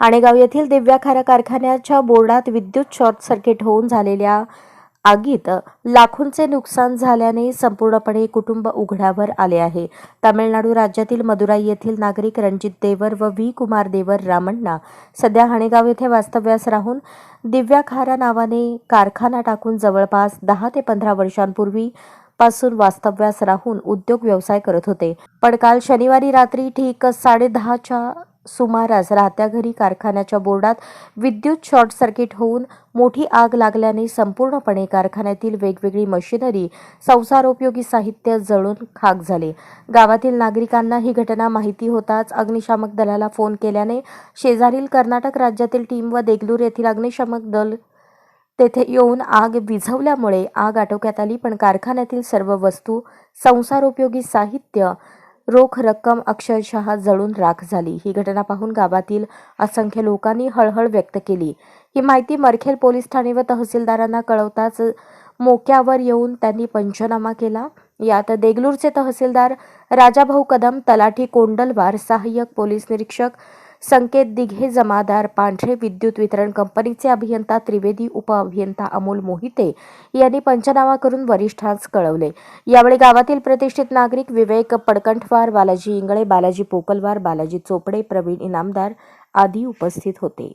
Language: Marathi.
हाणेगाव येथील दिव्याखारा कारखान्याच्या बोर्डात विद्युत शॉर्ट सर्किट होऊन झालेल्या आगीत लाखोंचे नुकसान झाल्याने संपूर्णपणे कुटुंब उघड्यावर आले आहे. तामिळनाडू राज्यातील मदुराई येथील नागरिक रणजित देवर व व्ही. कुमार देवर रामण्णा सध्या हाणेगाव येथे वास्तव्यास राहून दिव्याखारा नावाने कारखाना टाकून जवळपास दहा ते पंधरा वर्षांपूर्वी पासून वास्तव्यास राहून उद्योग व्यवसाय करत होते. पण काल शनिवारी रात्री ठीक साडे दहाच्या सुमारास राहत्या घरी कारखान्याच्या बोर्डात विद्युत शॉर्ट सर्किट होऊन मोठी आग लागल्याने संपूर्णपणे कारखान्यातील वेगवेगळी मशिनरी संसारोपयोगी साहित्य जळून खाक झाले. गावातील नागरिकांना ही घटना माहिती होताच अग्निशामक दलाला फोन केल्याने शेजारील कर्नाटक राज्यातील टीम व देगलूर येथील अग्निशामक दल तेथे येऊन आग विझवल्यामुळे आग आटोक्यात आली पण कारखान्यातील सर्व वस्तू संसारोपयोगी साहित्य रोख रक्कम अक्षरशः जळून राख झाली. ही घटना पाहून गावातील असंख्य लोकांनी हळहळ व्यक्त केली. ही माहिती मरखेल पोलीस ठाणे व तहसीलदारांना कळवताच मोक्यावर येऊन त्यांनी पंचनामा केला. यात देगलूरचे तहसीलदार राजाभाऊ कदम तलाठी कोंडलवार सहाय्यक पोलीस निरीक्षक संकेत दिघे जमादार पांढरे विद्युत वितरण कंपनीचे अभियंता त्रिवेदी उपअभियंता अमोल मोहिते यांनी पंचनामा करून वरिष्ठांस कळवले. यावेळी गावातील प्रतिष्ठित नागरिक विवेक पडकंठवार बालाजी इंगळे बालाजी पोकलवार बालाजी चोपडे प्रवीण इनामदार आदी उपस्थित होते.